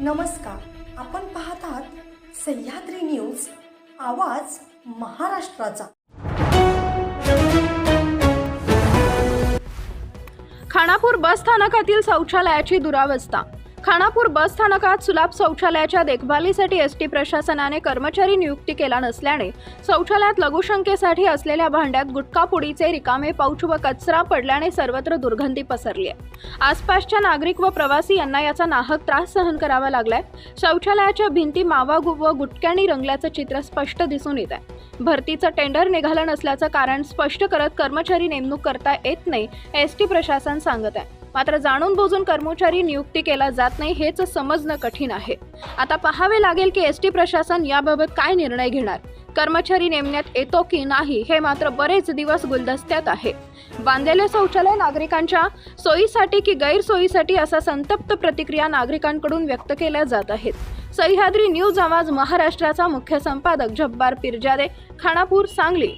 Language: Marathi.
नमस्कार. आपण पाहत आहात सह्याद्री न्यूज आवाज महाराष्ट्राचा. खानापूर बस स्थानकातील शौचालयाची दुरावस्था. खानापूर बस स्थानकात सुलाभ शौचालयाच्या देखभालीसाठी एस टी प्रशासनाने कर्मचारी नियुक्ती केला नसल्याने शौचालयात लघुशंकेसाठी असलेल्या भांड्यात गुटखापुडीचे रिकामे पाऊच व कचरा पडल्याने सर्वत्र दुर्गंधी पसरली आहे. आसपासच्या नागरिक व प्रवासी यांना याचा नाहक त्रास सहन करावा लागलाय. शौचालयाच्या भिंती मावा गु- व गुटक्यानी रंगल्याचं चित्र स्पष्ट दिसून येत आहे. भरतीचं टेंडर निघालं नसल्याचं कारण स्पष्ट करत कर्मचारी नेमणूक करता येत नाही एस टी प्रशासन सांगत आहे. मात्र जाणून बुजून कर्मचारी नियुक्ती केला जात नाही हेच समजणं कठीण आहे. आता पाहावे लागेल की एस टी प्रशासन याबाबत काय निर्णय घेणार? कर्मचारी नेमण्यात येतो की नाही हे मात्र बरेच दिवस गुलदस्त्यात आहे. बांधलेले शौचालय नागरिकांच्या सोयीसाठी की गैरसोयीसाठी असा संतप्त प्रतिक्रिया नागरिकांकडून व्यक्त केल्या जात आहेत. सह्याद्री न्यूज आवाज महाराष्ट्राचा मुख्य संपादक जब्बार पिरजादे खानापूर सांगली.